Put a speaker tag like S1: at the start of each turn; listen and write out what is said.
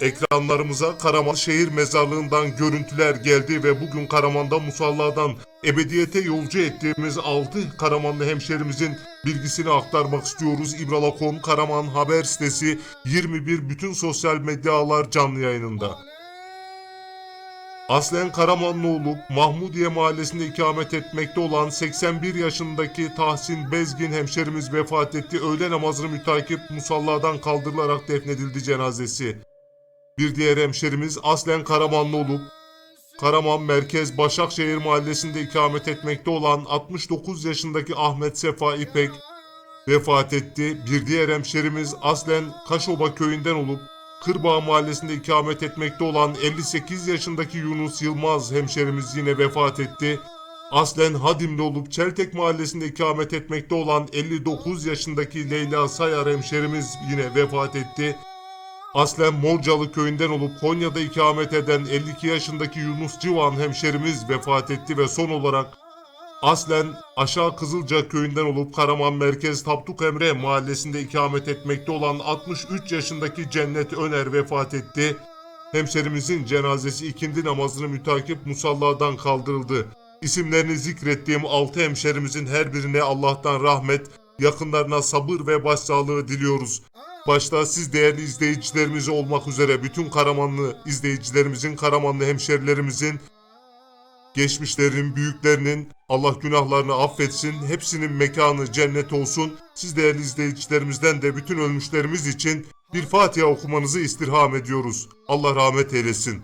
S1: Ekranlarımıza Karaman Şehir Mezarlığı'ndan görüntüler geldi ve bugün Karaman'da Musalla'dan ebediyete yolcu ettiğimiz 6 Karamanlı hemşerimizin bilgisini aktarmak istiyoruz. İbrala.com Karaman haber sitesi 21 bütün sosyal medya ağlar canlı yayınında. Aslen Karamanlı olup Mahmudiye mahallesinde ikamet etmekte olan 81 yaşındaki Tahsin Bezgin hemşerimiz vefat etti. Öğle namazını mütakip musalladan kaldırılarak defnedildi cenazesi. Bir diğer hemşerimiz aslen Karamanlı olup Karaman Merkez Başakşehir mahallesinde ikamet etmekte olan 69 yaşındaki Ahmet Sefa İpek vefat etti. Bir diğer hemşerimiz aslen Kaşoba köyünden olup Kırbağ mahallesinde ikamet etmekte olan 58 yaşındaki Yunus Yılmaz hemşerimiz yine vefat etti. Aslen Hadimli olup Çeltek mahallesinde ikamet etmekte olan 59 yaşındaki Leyla Sayar hemşerimiz yine vefat etti. Aslen Morcalı köyünden olup Konya'da ikamet eden 52 yaşındaki Yunus Civan hemşerimiz vefat etti ve son olarak aslen Aşağı Kızılca köyünden olup Karaman Merkez Tapduk Emre mahallesinde ikamet etmekte olan 63 yaşındaki Cennet Öner vefat etti. Hemşerimizin cenazesi ikindi namazını mütakip musalladan kaldırıldı. İsimlerini zikrettiğim 6 hemşerimizin her birine Allah'tan rahmet, yakınlarına sabır ve başsağlığı diliyoruz. Başta siz değerli izleyicilerimiz olmak üzere bütün Karamanlı izleyicilerimizin, Karamanlı hemşerilerimizin geçmişlerin, büyüklerinin Allah günahlarını affetsin, hepsinin mekanı cennet olsun. Siz değerli izleyicilerimizden de bütün ölmüşlerimiz için bir Fatiha okumanızı istirham ediyoruz. Allah rahmet eylesin.